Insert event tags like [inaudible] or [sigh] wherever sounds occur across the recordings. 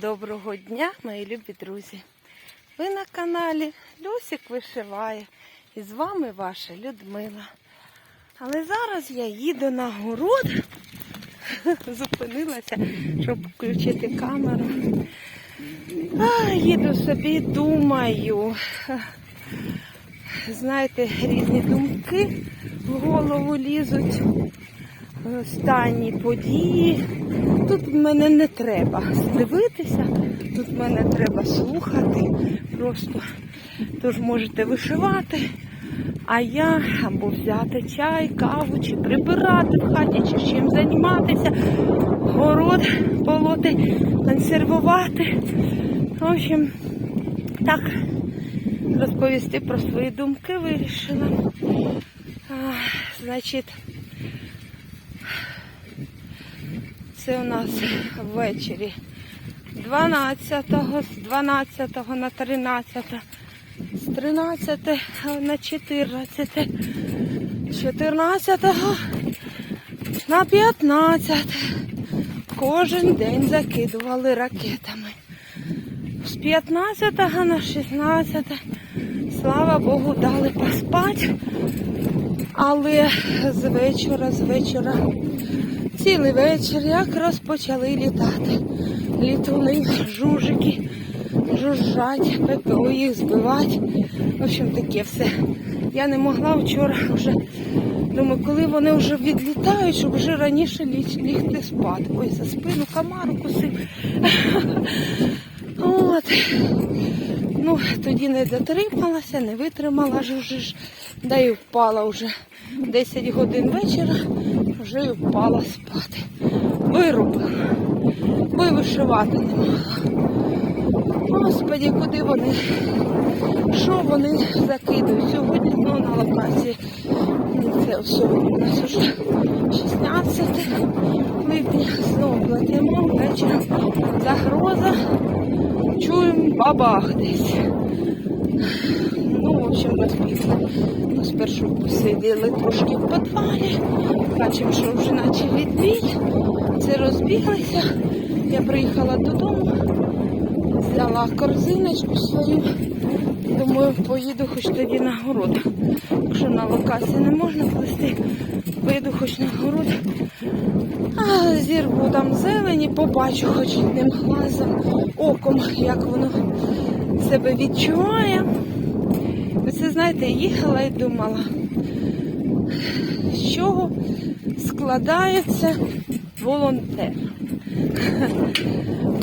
Доброго дня, мої любі друзі! Ви на каналі Люсик вишиває. І з вами ваша Людмила. Але зараз я їду на город. [laughs] Зупинилася, щоб включити камеру. А, їду собі, думаю. Знаєте, різні думки в голову лізуть. Останні події. Тут мене не треба дивитися, тут мене треба слухати. Просто тож можете вишивати, а я або взяти чай, каву, чи прибирати в хаті, чи чим займатися, город полоти, консервувати. В общем, так, розповісти про свої думки вирішила. А, значить, це у нас ввечері 12-го, з 12 на 13, з 13 на 14, з 14 на 15. Кожен день закидували ракетами. З 15 на 16, слава Богу, дали поспати. Але з вечора, з вечора Цілий вечір як розпочали літати. Літуни, жужики, жужжать, ППО їх збивать. В общем, таке все. Я не могла вчора вже. Думаю, коли вони вже відлітають, щоб вже раніше ліг- лігти спати. Ой, за спину комару кусив. [laughs] От. Ну, тоді не дотрималася, не витримала ж, да і впала вже 10 годин вечора, вже і впала спати. Вирубила, бо й вишивати не могла. Господі, куди вони? Що вони закидують? Сьогодні знову на локації. Це сьогодні у нас вже 16 липня. Знову платимо вечором. Загроза. Чуємо бабах десь. В общем, розбігли. Ну, спершу посиділи трошки в підвалі. Бачимо, що вже наче відбій. Це розбіглися. Я приїхала додому, взяла корзиночку свою. Думаю, поїду хоч тоді на город. Якщо на локації не можна плести, поїду хоч на город. А, зірву там зелені, побачу хоч одним глазом, оком, як воно себе відчуває. Оце, знаєте, їхала і думала, з чого складається волонтер.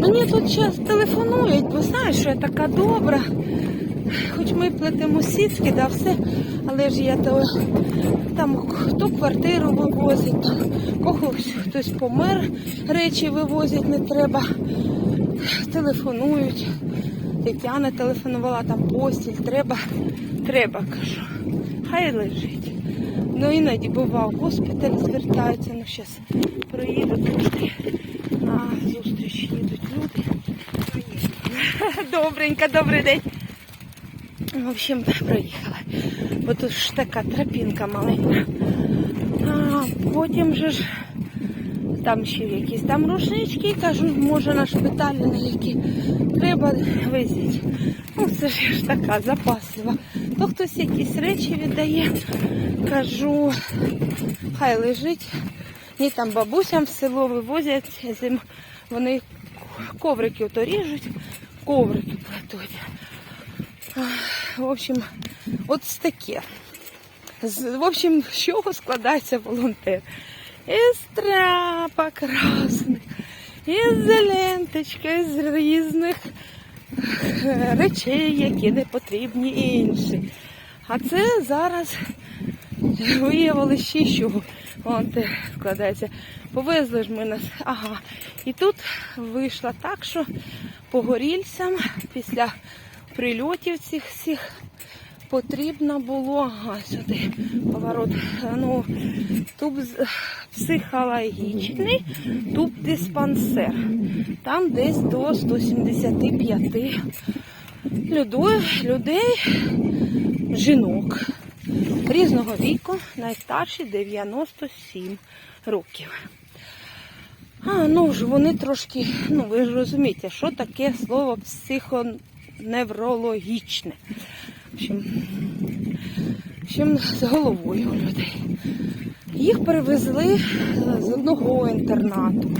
Мені тут час телефонують, бо знаєш, що я така добра. Хоч ми плетемо сітки, да все, але ж я то там хто квартиру вивозить, там когось хтось помер, речі вивозять не треба. Телефонують. Тетяна телефонувала, там постіль, треба, треба, кажу. Хай лежить. Ну іноді бува в госпіталь звертаються, ну зараз проїду трошки. На зустріч їдуть люди. Добренько, добрий день. В общем, проїхала. Бо тут ж така тропінка маленька. А потім же ж там ще якісь там рушнички, кажу, може на шпиталі на які треба везіть. Ну, це ж я ж така запаслива. То хтось якісь речі віддає, кажу, хай лежить. Ні, там бабусям в село вивозять, зим... вони коврики ото ріжуть, коврики плетуть. В общем, от таке. В общем, з чого складається волонтер? Із тряпок різних, із ленточки, із різних речей, які не потрібні інші. А це зараз виявилося ще, що волонтер складається. Повезли ж ми нас. Ага. І тут вийшло так, що по горільцям після прильотів цих всіх потрібно було ага, сюди поворот. Ну, тут психологічний, тут диспансер. Там десь до 175 людей, жінок різного віку, найстарші 97 років. А, ну ж вони трошки, ну ви ж розумієте, що таке слово психоневрологічне. В общем, з головою у людей. Їх перевезли е, з одного інтернату,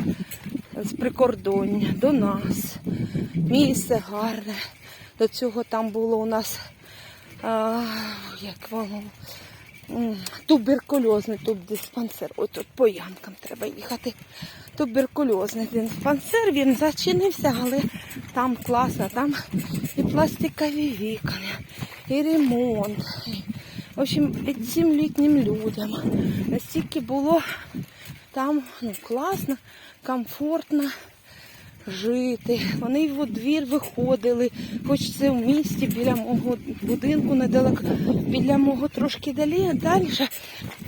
з прикордоння до нас. Місце гарне. До цього там було у нас а, як воно, туберкульозний тут диспансер. Ось тут по янкам треба їхати. Туберкульозний диспансер, він зачинився, але там класно, там і пластикові вікна, і ремонт. В общем, цим літнім людям настільки було там ну, класно, комфортно жити. Вони в двір виходили, хоч це в місті біля мого будинку недалеко, біля мого трошки далі, далі.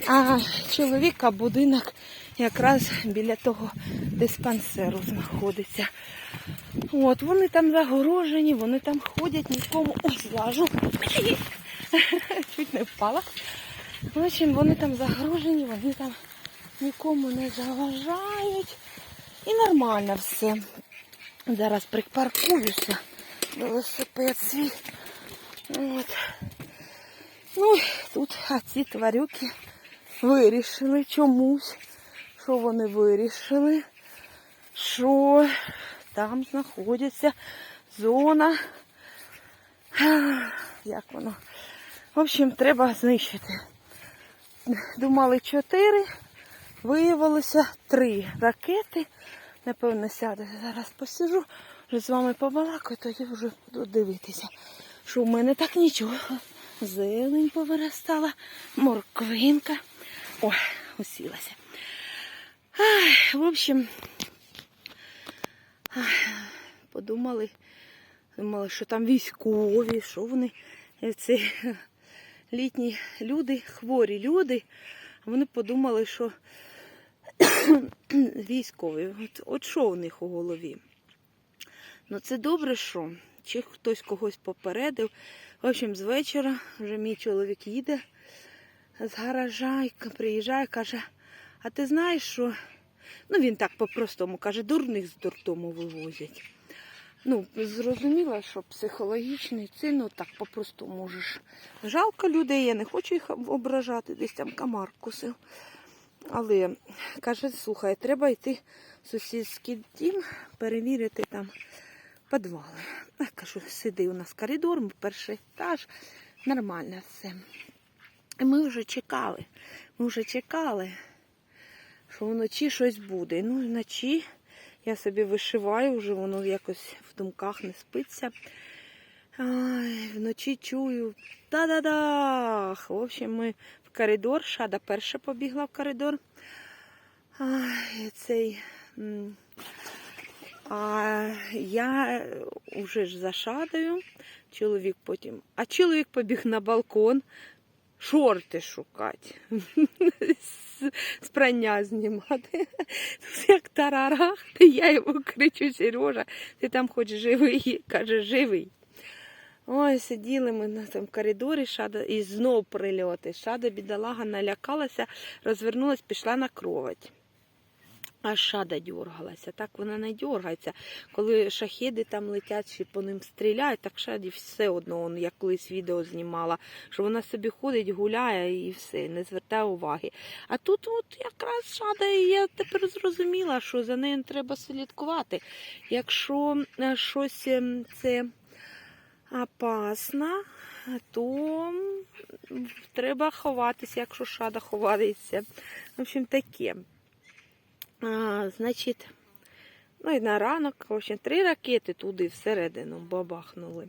А чоловіка будинок якраз біля того диспансеру знаходиться. От, вони там загорожені, вони там ходять, нікому ой, злажу. [laughs] Чуть не впала. В общем, вони там загорожені, вони там нікому не заважають. І нормально все. Зараз припаркуюся. Велосипед свій. От. Ну, тут а ці тварюки вирішили чомусь. Що вони вирішили? Що там знаходиться зона. Як воно? В общем, треба знищити. Думали чотири, виявилося три ракети. Напевно, сяду. Зараз посижу, вже з вами побалакаю, тоді вже буду дивитися, що в мене так нічого. Зелень повиростала, морквинка. Ой, усілася. Ай, в общем, ай, подумали, думали, що там військові, що вони е, це літні люди, хворі люди. Вони подумали, що [clears throat] військові. От, от що у них у голові? Ну це добре, що чи хтось когось попередив. В общем, з вечора вже мій чоловік їде з гаража приїжджає, каже, а ти знаєш, що. Ну, він так по-простому каже, дурних з дурдому вивозять. Ну, зрозуміло, що психологічний це, ну так по-простому можеш. Жалко людей, я не хочу їх ображати, десь там комар кусив. Але каже, слухай, треба йти в сусідський дім, перевірити там підвали. Я кажу, сиди у нас коридор, перший етаж, нормально все. І ми вже чекали. Ми вже чекали, що вночі щось буде. Ну, вночі я собі вишиваю, вже воно якось в думках не спиться. Ай, вночі чую та-да-дах. В общем, ми в коридор. Шада перша побігла в коридор. Ай, цей. А я вже ж за шадою. Чоловік потім. А чоловік побіг на балкон шорти шукати. [laughs] З- прання знімати. Як тарарах. Я йому кричу, Сережа, ти там хоч живий? [laughs] Каже, живий. Ой, сиділи ми на тому коридорі, шада, і знов прильоти. Шада бідолага налякалася, розвернулась, пішла на кровать. Аж шада дергалася. Так вона не дергається. Коли шахеди там летять, чи по ним стріляють, так шаді все одно, он, я колись відео знімала, що вона собі ходить, гуляє і все, не звертає уваги. А тут от якраз шада, і я тепер зрозуміла, що за нею треба слідкувати. Якщо е, щось ем, це опасно, то треба ховатися, якщо шада ховається. В общем, таке. А, значить, ну і на ранок, в общем, три ракети туди всередину бабахнули.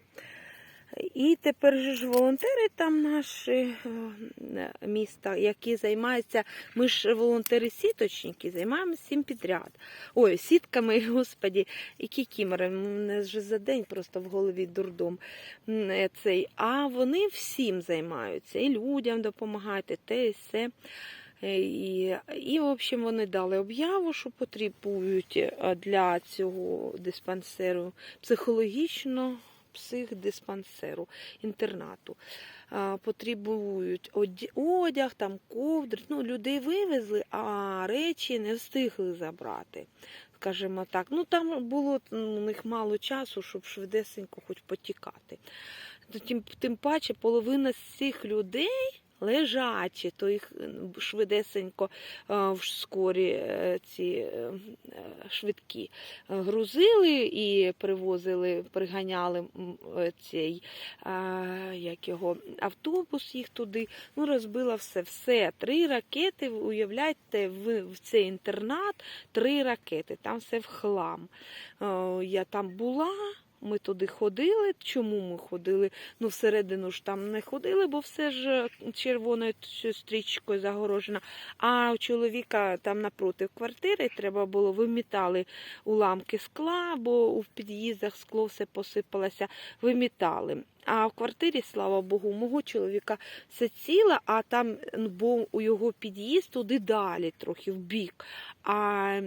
І тепер ж волонтери там наші е, міста, які займаються, ми ж волонтери-сіточники, займаємося всім підряд. Ой, сітками, [laughs] господі, і кікімерами. У мене вже за день просто в голові дурдом. Цей. А вони всім займаються. І людям допомагають, те, і все. Е, І, і, в общем, вони дали об'яву, що потребують е, для цього диспансеру психологічно психдиспансеру, інтернату. Потребують одяг, там ковдри. Ну, людей вивезли, а речі не встигли забрати. Скажімо так, ну там було у них мало часу, щоб швидесенько хоч потікати. Тим, тим паче половина з цих людей лежачі, то їх е, швидесенько е, в скорі е, ці швидкі грузили і привозили, приганяли цей як його, автобус їх туди. Ну, розбила все. Все. Три ракети, уявляєте, в, цей інтернат три ракети, там все в хлам. Я там була. Ми туди ходили. Чому ми ходили? Ну, всередину ж там не ходили, бо все ж червоною стрічкою загорожено. А у чоловіка там напроти квартири треба було вимітали уламки скла, бо у під'їздах скло все посипалося, вимітали. А в квартирі, слава Богу, мого чоловіка все ціле, а там ну, бо у його під'їзд туди далі, трохи в бік. А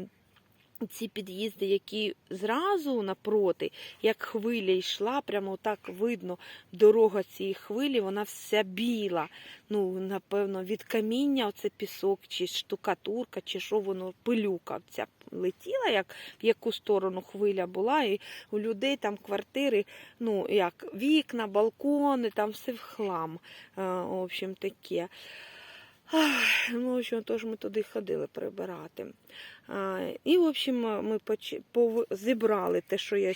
ці під'їзди, які зразу напроти, як хвиля йшла, прямо так видно, дорога цієї хвилі, вона вся біла. Ну, напевно, від каміння оце пісок, чи штукатурка, чи що воно, пилюка ця летіла, як в яку сторону хвиля була, і у людей там квартири, ну, як вікна, балкони, там все в хлам. Е, В общем, таке. Ну, в общем, тож ми туди ходили прибирати. І, в общем, ми поч... зібрали те, що я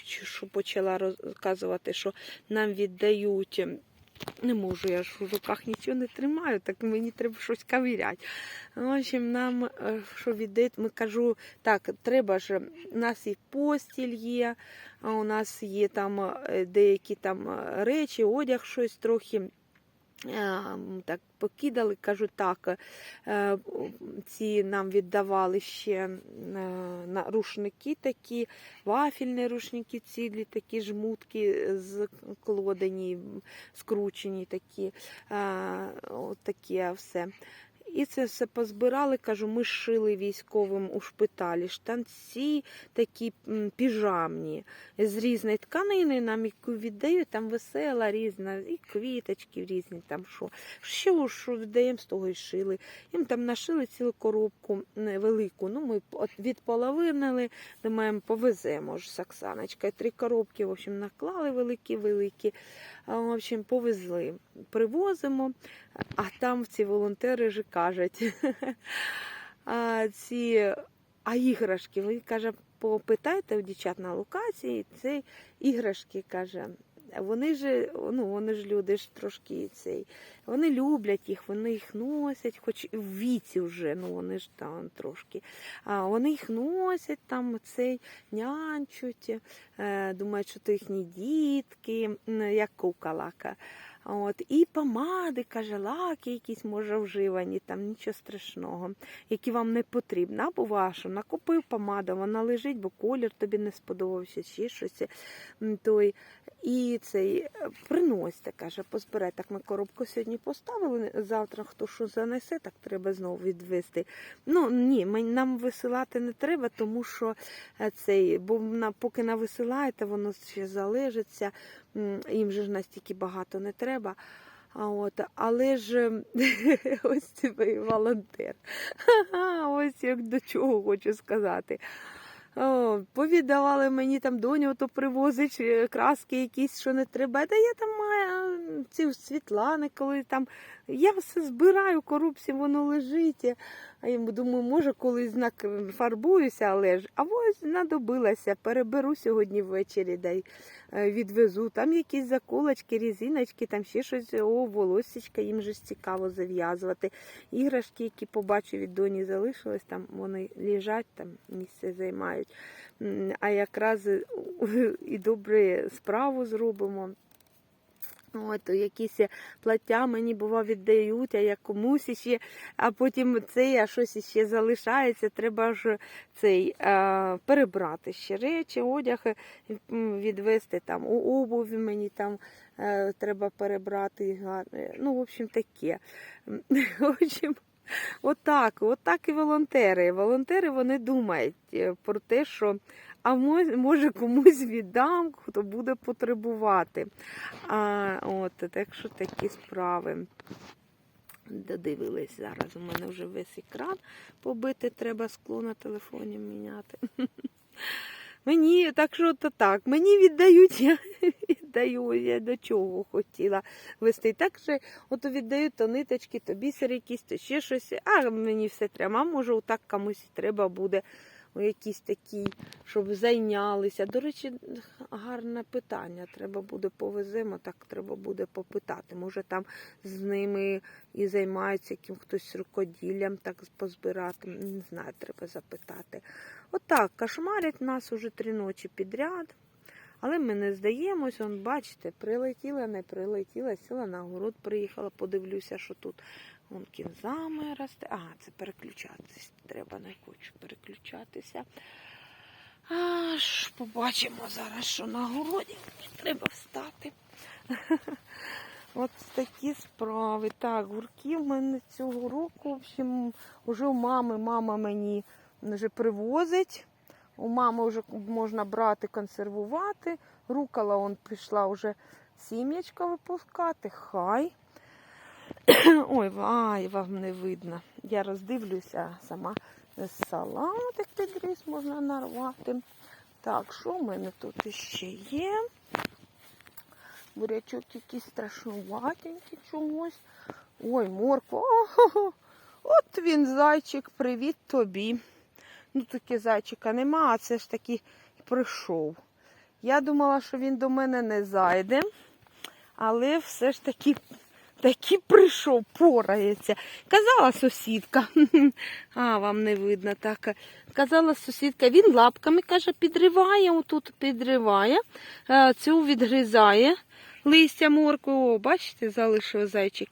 почала розказувати, що нам віддають. Не можу, я ж у руках нічого не тримаю, так мені треба щось кавіряти. В общем, нам е, що віддають, ми кажу, так, треба ж, у нас і постіль є, у нас є там е, деякі там е, речі, одяг, щось трохи. Е, Так, покидали, кажу так, е, ці нам віддавали ще е, на рушники такі, вафільні рушники цілі, такі жмутки складені, скручені такі, от таке все. І це все позбирали, кажу, ми шили військовим у шпиталі. Штанці такі піжамні з різної тканини, нам яку віддають, там весела різна, і квіточки різні, там що. Що, що віддаємо, з того і шили. Їм там нашили цілу коробку велику. Ну, ми відполовинили, думаємо, повеземо ж з Оксаночкою. Три коробки, в общем, наклали великі-великі. В общем, повезли. Привозимо, а там ці волонтери ж кажуть, [laughs] ці, а іграшки, ви каже, попитайте у дівчат на локації, це іграшки, каже. Вони ж, ну, вони ж люди ж трошки цей. Вони люблять їх, вони їх носять, хоч і в віці вже, ну вони ж там трошки. А вони їх носять там цей нянчуть, е, думають, що то їхні дітки, як кукалака. От, і помади, каже, лаки якісь може вживані, там нічого страшного, які вам не потрібно. Або вашу, накупив помаду, вона лежить, бо колір тобі не сподобався, чи щось. Той. І цей е, приносьте, каже, позбирай. Так ми коробку сьогодні поставили. Завтра хто що занесе, так треба знову відвести. Ну ні, нам висилати не треба, тому що е, цей, бо на, поки нависилаєте, воно ще залежиться. Їм же ж настільки багато не треба. А от, але ж [laughs] ось цей волонтер. [laughs] Ось як до чого хочу сказати. Повіддавали мені там доню, то привозить е, краски якісь, що не треба. Та я там ці Світлани, коли там я все збираю в коробці, воно лежить. А я думаю, може, колись знак фарбуюся, але ж а ось знадобилася. Переберу сьогодні ввечері, дай е, відвезу. Там якісь заколочки, різиночки, там ще щось, о, волосечка, їм же цікаво зав'язувати. Іграшки, які побачу від доні залишились, там вони лежать, там місце займають. А якраз е, і добре справу зробимо. От, якісь плаття мені бува віддають, а я комусь ще, а потім цей, а щось ще залишається, треба ж цей е, перебрати ще речі, одяг е, відвести там у обуві мені там е, треба перебрати. Ну, в общем, таке. [laughs] В общем, Отак, отак і волонтери. Волонтери вони думають е, про те, що а може комусь віддам, хто буде потребувати. А, от, так що такі справи. Додивились зараз. У мене вже весь екран побити, треба скло на телефоні міняти. [laughs] Мені так що то так, мені віддають, я [laughs] віддаю, я до чого хотіла вести. Так що от віддають то ниточки, то бісер якісь, то ще щось, а мені все треба. А може, отак комусь треба буде якісь такі, щоб зайнялися. До речі, гарне питання. Треба буде повеземо, так треба буде попитати. Може там з ними і займаються яким хтось рукоділлям так позбирати. Не знаю, треба запитати. Отак, кошмарять нас уже три ночі підряд. Але ми не здаємось, он, бачите, прилетіла, не прилетіла, сіла на город, приїхала, подивлюся, що тут вон кінзами росте. А, це переключатись. Треба, не хочу переключатися. Аж побачимо зараз, що на городі треба встати. [laughs] От такі справи. Так, гурки в мене цього року, в общем, вже у мами, мама мені вже привозить. У мами вже можна брати, консервувати. Рукала он пішла вже сім'ячка випускати. Хай. [coughs] Ой, ай, вам не видно. Я роздивлюся сама. Салатик підріс можна нарвати. Так, що в мене тут ще є? Бурячок якийсь страшнуватенький чогось. Ой, морква. От він, зайчик, привіт тобі. Ну, таки зайчика нема, а це ж таки прийшов. Я думала, що він до мене не зайде, але все ж таки таки прийшов, порається. Казала сусідка, [laughs] а вам не видно так. Казала сусідка, він лапками каже, підриває, отут підриває, е, цю відгризає листя моркви. О, бачите, залишив зайчик.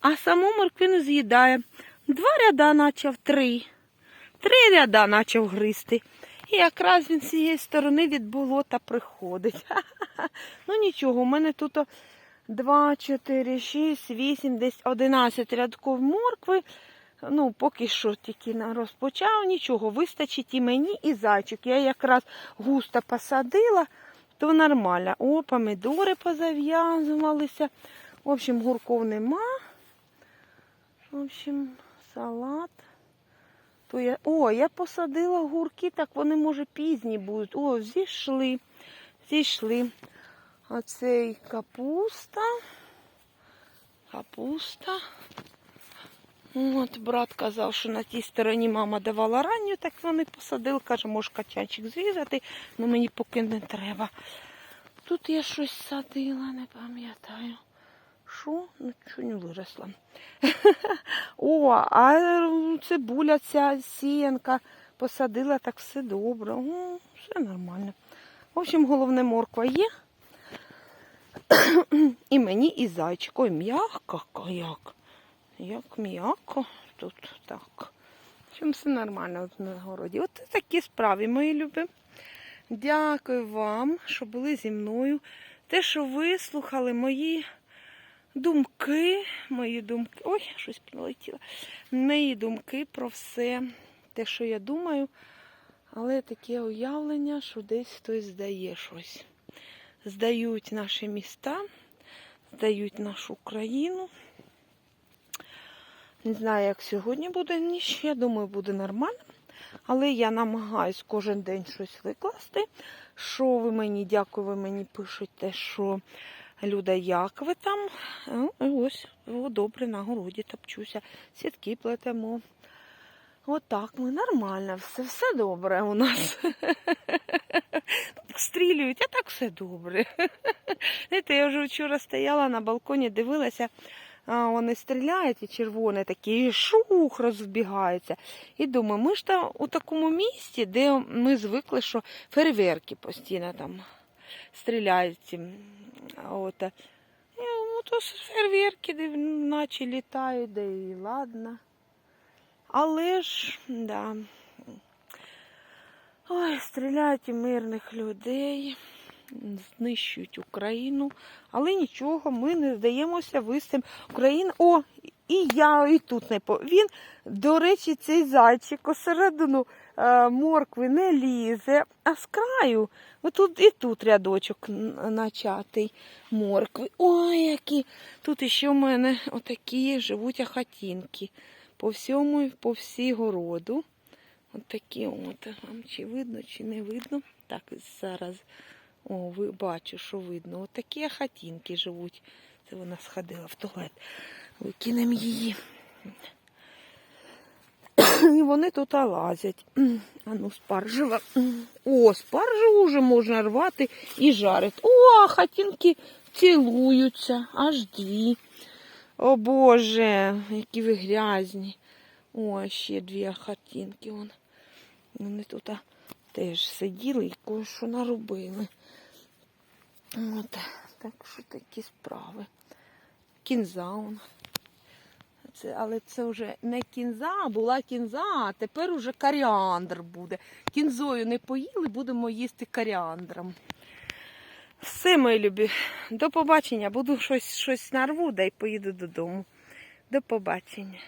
А саму морквину з'їдає. Два ряда почав, три. Три ряда почав гризти. І якраз він з цієї сторони від болота приходить. [laughs] Ну нічого, у мене тут 2, 4, 6, 8, десь 11 рядків моркви. Ну, поки що тільки розпочав, нічого, вистачить і мені, і зайчик. Я якраз густо посадила, то нормально. О, помідори позав'язувалися. В общем, гурков нема. В общем, салат. То я... О, я посадила гурки, так вони, може, пізні будуть. О, зійшли. Зійшли. А цей капуста. Капуста. От, брат казав, що на тій стороні мама давала ранню, так вони посадили. Каже, може качанчик зрізати, але мені поки не треба. Тут я щось садила, не пам'ятаю. Що? Ну, чого не виросла. [laughs] О, а цибуля ця сіянка посадила, так все добре. Все нормально. В общем, головне морква є. І мені, і зайчик. Ой, м'яко як. Як м'яко тут так. Общем, все нормально на городі. От такі справи, мої любі. Дякую вам, що були зі мною. Те, що вислухали мої думки, мої думки. Ой, щось прилетіло. Мої думки про все, те, що я думаю, але таке уявлення, що десь хтось здає щось. Здають наші міста, здають нашу країну. Не знаю, як сьогодні буде ніч. Я думаю, буде нормально. Але я намагаюсь кожен день щось викласти. Що ви мені, дякую, ви мені пишете, що Люда, як ви там? Ну, ось, о, добре, на городі топчуся, сітки плетемо. Отак ми нормально, все, все добре у нас. Стрілюють, а так все добре. [laughs] Знаєте, я вже вчора стояла на балконі, дивилася, а вони стріляють і червоні такі, і шух розбігаються. І думаю, ми ж там у такому місті, де ми звикли, що фейерверки постійно там стріляють. От. Ну, то фейерверки, наче літають, де і ладно. Але ж, да. Ой, стріляють і мирних людей, знищують Україну. Але нічого, ми не здаємося висим. Україна. О, і я, і тут не по. Він, до речі, цей зайчик осередину е, моркви не лізе, а з краю. Отут і тут рядочок начатий моркви. Ой, які. Тут іще в мене отакі живуть ахатінки. По всьому, по всій городу. От такі от. Вам чи видно, чи не видно. Так, зараз. О, ви бачу, що видно. От такі хатінки живуть. Це вона сходила в туалет. Викинемо її. І вони тут лазять. А ну, спаржева. О, спаржеву вже можна рвати і жарити. О, хатінки цілуються. Аж дві. О Боже, які ви грязні. О, ще дві хатінки. Вон. Вони тут теж сиділи і кое-що наробили. От, так що такі справи. Кінза. Це, але це вже не кінза, а була кінза, а тепер уже коріандр буде. Кінзою не поїли, будемо їсти коріандром. Все, мої любі, до побачення. Буду щось, щось нарву, да й поїду додому. До побачення.